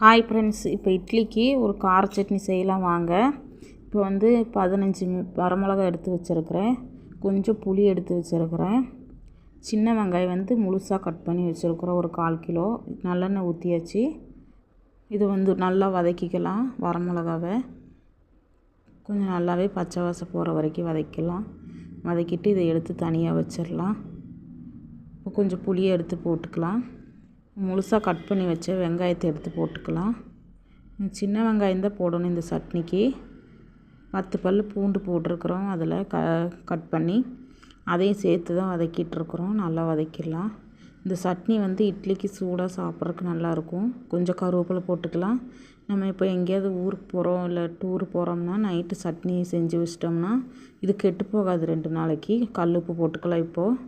Hi friends இப்போ இட்லிக்கு ஒரு கார சட்னி செய்யலாம் வாங்க. இப்போ வந்து பதினஞ்சு வரமிளகா எடுத்து வச்சுருக்கிறேன். கொஞ்சம் புளி எடுத்து வச்சுருக்கிறேன். சின்ன வெங்காயம் வந்து முழுசாக கட் பண்ணி வச்சுருக்குறோம் ஒரு கால் கிலோ. நல்லெண்ணெய் ஊற்றியாச்சு இது வந்து நல்லா வதக்கிக்கலாம் வரமிளகாவை. கொஞ்சம் நல்லாவே பச்சை வாசம் போகிற வரைக்கும் வதக்கலாம் வதக்கிட்டு இதை எடுத்து தனியாக வச்சிடலாம் இப்போ கொஞ்சம் புளியை எடுத்து போட்டுக்கலாம். முழுசாக கட் பண்ணி வச்ச வெங்காயத்தை எடுத்து போட்டுக்கலாம். சின்ன வெங்காயம் தான் போடணும் இந்த சட்னிக்கு. பத்து பல் பூண்டு போட்டிருக்குறோம். அதில் க கட் பண்ணி அதையும் சேர்த்து தான் வதக்கிட்டுருக்குறோம். நல்லா வதக்கிடலாம். இந்த சட்னி வந்து இட்லிக்கு சூடாக சாப்பிட்றதுக்கு நல்லாயிருக்கும். கொஞ்சம் கருவேப்பிலை போட்டுக்கலாம். நம்ம இப்போ எங்கேயாவது ஊருக்கு போகிறோம் இல்லை டூர் போகிறோம்னா நைட்டு சட்னி செஞ்சு வச்சிட்டோம்னா இது கெட்டு போகாது ரெண்டு நாளைக்கு. கல் உப்பு போட்டுக்கலாம் இப்போது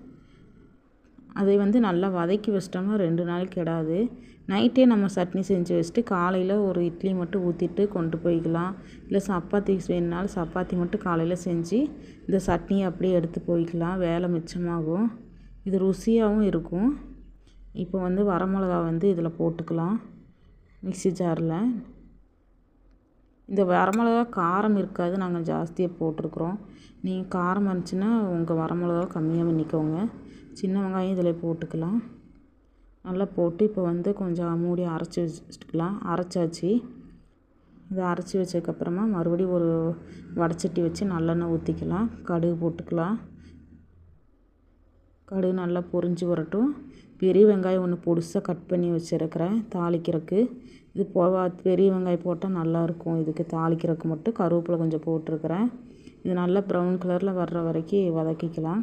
அதை வந்து நல்லா வதக்கி வச்சிட்டோம்னா ரெண்டு நாள் கெடாது. நைட்டே நம்ம சட்னி செஞ்சு வச்சுட்டு காலையில் ஒரு இட்லி மட்டும் ஊற்றிட்டு கொண்டு போய்க்கலாம். இல்லை சப்பாத்தி வேணுனாலும் சப்பாத்தி மட்டும் காலையில் செஞ்சு இந்த சட்னியை அப்படியே எடுத்து போய்க்கலாம். வேலை மிச்சமாகும். இது ருசியாகவும் இருக்கும். இப்போ வந்து வரமிளகா வந்து இதில் போட்டுக்கலாம். மிக்ஸி ஜாரில். இந்த வரமிளகா காரம் இருக்காது நாங்கள் ஜாஸ்தியாக போட்டிருக்குறோம். நீங்கள் காரம் இருந்துச்சுன்னா உங்கள் வரமிளகா கம்மியாக பண்ணிக்கோங்க சின்ன வெங்காயம் இதில் போட்டுக்கலாம். நல்லா போட்டு இப்போ வந்து கொஞ்சம் மூடி அரைச்சி வச்சுக்கலாம். அரைச்சாச்சு. இதை அரைச்சி வச்சதுக்கப்புறமா மறுபடியும் ஒரு வடச்சட்டி வச்சு நல்லெண்ணெய் ஊற்றிக்கலாம் கடுகு போட்டுக்கலாம். கடுகு நல்லா பொரிஞ்சு வரட்டும். பெரிய வெங்காயம் ஒன்று பொடிசாக கட் பண்ணி வச்சுருக்கிறேன். தாளிக்கிறதுக்கு. இது போவா பெரிய வெங்காயம் போட்டால் நல்லாயிருக்கும் இதுக்கு தாளிக்கிறதுக்கு மட்டும் கருவேப்பிலை கொஞ்சம் போட்டிருக்கிறேன். இது நல்லா ப்ரௌன் கலரில் வர்ற வரைக்கும் வதக்கிக்கலாம்.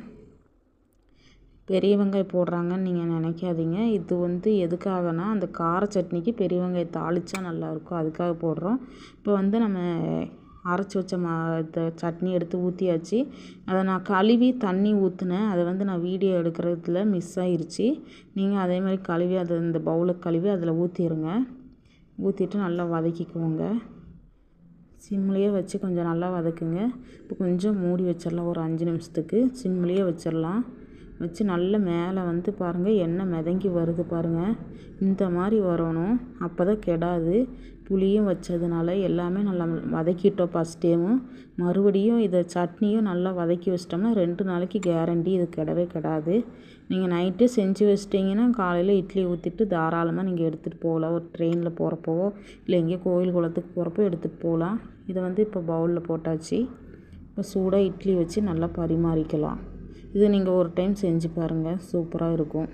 பெரிய வெங்காயம் போடுறாங்கன்னு நீங்கள் நினைக்காதீங்க. இது வந்து எதுக்காகனா அந்த கார சட்னிக்கு பெரிய வெங்காயம் தாளித்தா நல்லாயிருக்கும் அதுக்காக போடுறோம். இப்போ வந்து நம்ம அரைச்சி வச்ச மா இதை சட்னி எடுத்து ஊற்றியாச்சு அதை நான் கழுவி தண்ணி ஊற்றினேன் அதை வந்து நான் வீடியோ எடுக்கிறதுல மிஸ் ஆயிடுச்சு நீங்கள் அதே மாதிரி கழுவி அதை இந்த பவுலை கழுவி அதில் ஊற்றிடுங்க ஊற்றிட்டு நல்லா வதக்கிக்குவோங்க சிம்லேயே வச்சு கொஞ்சம் நல்லா வதக்குங்க. இப்போ கொஞ்சம் மூடி வச்சிடலாம். ஒரு அஞ்சு நிமிஷத்துக்கு சிம்லேயே வச்சிடலாம். வச்சு நல்ல மேலே வந்து பாருங்கள் எண்ணெய் மிதங்கி வருது பாருங்கள் இந்த மாதிரி வரணும். அப்போ தான் கெடாது. புளியும் வச்சதுனால எல்லாமே நல்லா வதக்கிட்டோம் ஃபஸ்ட் டைமும் மறுபடியும் இதை சட்னியும் நல்லா வதக்கி வச்சிட்டோம்னா ரெண்டு நாளைக்கு கேரண்டி இது கெடவே கெடாது. நீங்கள் நைட்டே செஞ்சு வச்சிட்டிங்கன்னா காலையில் இட்லி ஊற்றிட்டு தாராளமாக நீங்கள் எடுத்துகிட்டு போகலாம். ஒரு ட்ரெயினில் போகிறப்போவோ இல்லை எங்கேயோ கோயில் குளத்துக்கு போகிறப்போ எடுத்துகிட்டு போகலாம். இதை வந்து இப்போ பவுலில் போட்டாச்சு. இப்போ சூடாக இட்லி வச்சு நல்லா பரிமாறிக்கலாம். இது நீங்கள் ஒரு டைம் செஞ்சு பாருங்கள் சூப்பராக இருக்கும்.